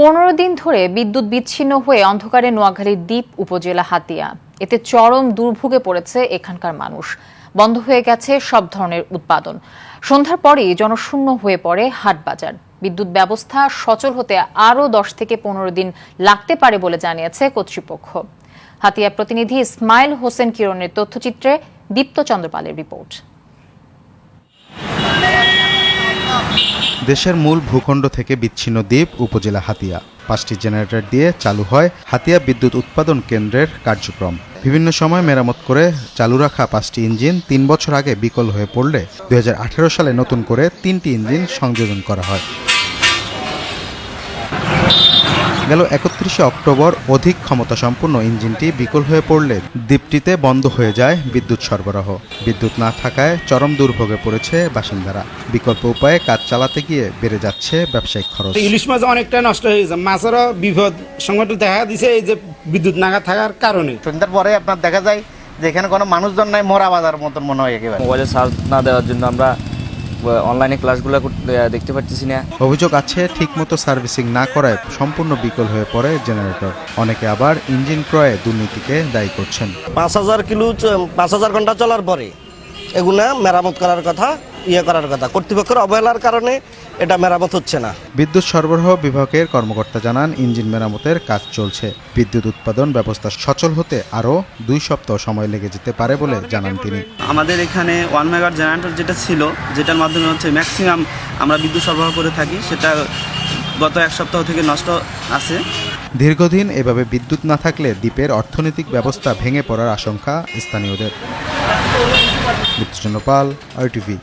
পনেরো দিন ধরে বিদ্যুৎ বিচ্ছিন্ন হয়ে অন্ধকারে নোয়াখালীর দ্বীপ উপজেলা হাতিয়া। এতে চরম দুর্ভোগে পড়েছে এখানকার মানুষ। বন্ধ হয়ে গেছে সব ধরনের উৎপাদন। সন্ধ্যার পরেই জনশূন্য হয়ে পড়ে হাটবাজার। বিদ্যুৎ ব্যবস্থা সচল হতে আরও দশ থেকে পনেরো দিন লাগতে পারে বলে জানিয়েছে কর্তৃপক্ষ। হাতিয়া প্রতিনিধি ইসমাইল হোসেন কিরণের তথ্যচিত্রে দীপ্ত চন্দ্রপালের রিপোর্ট। দেশের মূল ভূখণ্ড থেকে বিচ্ছিন্ন দ্বীপ উপজেলা হাতিয়া। পাঁচটি জেনারেটর দিয়ে চালু হয় হাতিয়া বিদ্যুৎ উৎপাদন কেন্দ্রের কার্যক্রম। বিভিন্ন সময় মেরামত করে চালু রাখা পাঁচটি ইঞ্জিন তিন বছর আগে বিকল হয়ে পড়লে দু হাজার আঠেরো সালে নতুন করে তিনটি ইঞ্জিন সংযোজন করা হয়। গেল একত্রিশে অক্টোবর। অধিক ক্ষমতা সম্পন্ন ইঞ্জিনটি বিকল হয়ে পড়লে দ্বীপটিতে বন্ধ হয়ে যায় বিদ্যুৎ সরবরাহ। বিদ্যুৎ না থাকায় চরম দুর্ভোগে পড়েছে বাসিন্দারা। বিকল্প উপায়ে কাজ চালাতে গিয়ে বেড়ে যাচ্ছে ব্যবসায়িক খরচ। ইলিশ মাছ অনেকটা নষ্ট হয়ে গেছে। মাছেরও বিপদ সংকট দেখা দিছে এই যে বিদ্যুৎ নাগা থাকার কারণে। সন্ধ্যার পরে আপনার দেখা যায় যে এখানে কোনো মানুষজন নাই মরা বাজার মতন মনে হয় একেবারে। মোবাইলে চার্জ না দেওয়ার জন্য আমরা অনলাইনে ক্লাসগুলো করতে- দেখতে পারতেছি না। অভিযোগ আছে ঠিকমতো সার্ভিসিং না করায় সম্পূর্ণ বিকল হয়ে পড়ে জেনারেটর অনেকে আবার ইঞ্জিন ক্রয়ে দুর্নীতিকে দায়ী করছেন। পাঁচ হাজার কিলো চ- পাঁচ হাজার ঘণ্টা চলার পরে এগুলা মেরামত করার কথা ইয়ে করার কথা। কর্তৃপক্ষের অবহেলার কারণে এটা মেরামত হচ্ছে না। বিদ্যুৎ সরবরাহ বিভাগের কর্মকর্তা জানান ইঞ্জিন মেরামতের কাজ চলছে। বিদ্যুৎ উৎপাদন ব্যবস্থা সচল হতে আরও দুই সপ্তাহ সময় লেগে যেতে পারে বলে জানান তিনি। আমাদের এখানে ওয়ান মেগার জেনারেটর যেটা ছিল যেটার মাধ্যমে হচ্ছে ম্যাক্সিমাম আমরা বিদ্যুৎ সরবরাহ করে থাকি সেটা গত এক সপ্তাহ থেকে নষ্ট আছে। দীর্ঘদিন এভাবে বিদ্যুৎ না থাকলে দ্বীপের অর্থনৈতিক ব্যবস্থা ভেঙে পড়ার আশঙ্কা স্থানীয়দের। মৃত্যুজন্য পাল আরটিভি